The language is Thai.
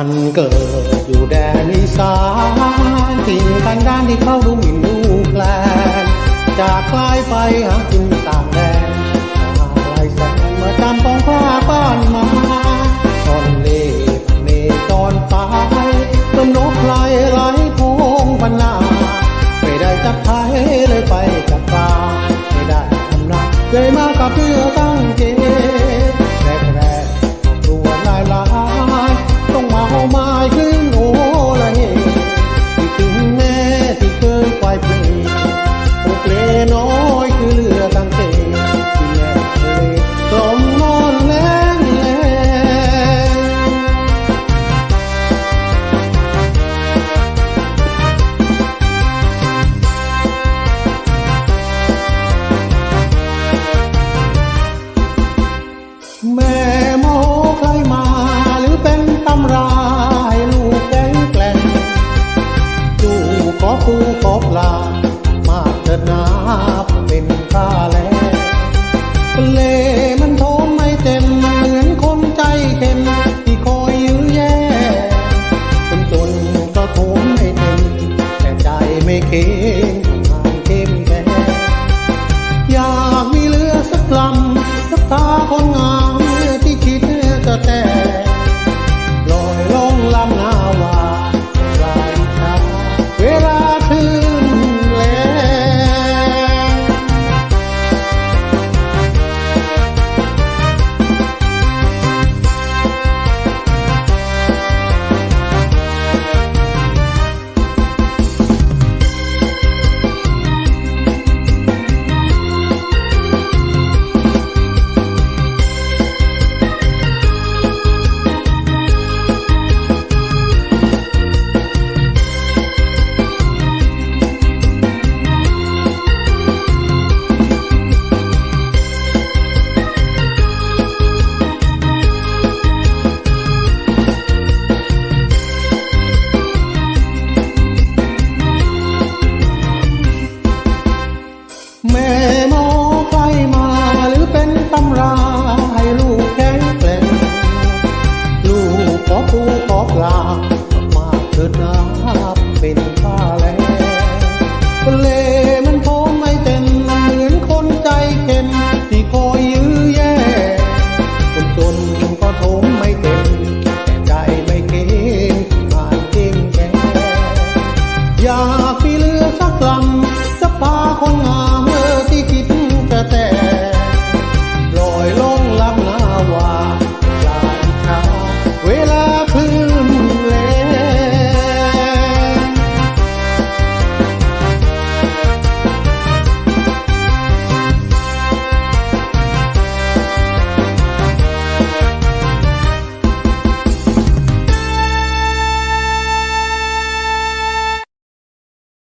ท่านเกิดอยู่แดนอีสานทิ้งกันด้านที่เข้าดูหมิ่นดูแคลนจากคลายไปหากินต่างแดนหาลายแสนมาจำปองผ้าบ้านมาตอนเล่เนจรไปต้นนกไหลไหลพงพันนาไม่ได้จับไทยเลยไปจับปลาไม่ได้ทำนาเลยมากับเพื่อตั้งเก เลมันโทมไม่เต็ม เหมือนคนใจเข็มที่คอยยื้อแย่คนจนก็โทมไม่เต็ม แต่ใจไม่เค็มทางเข้มแข็งยา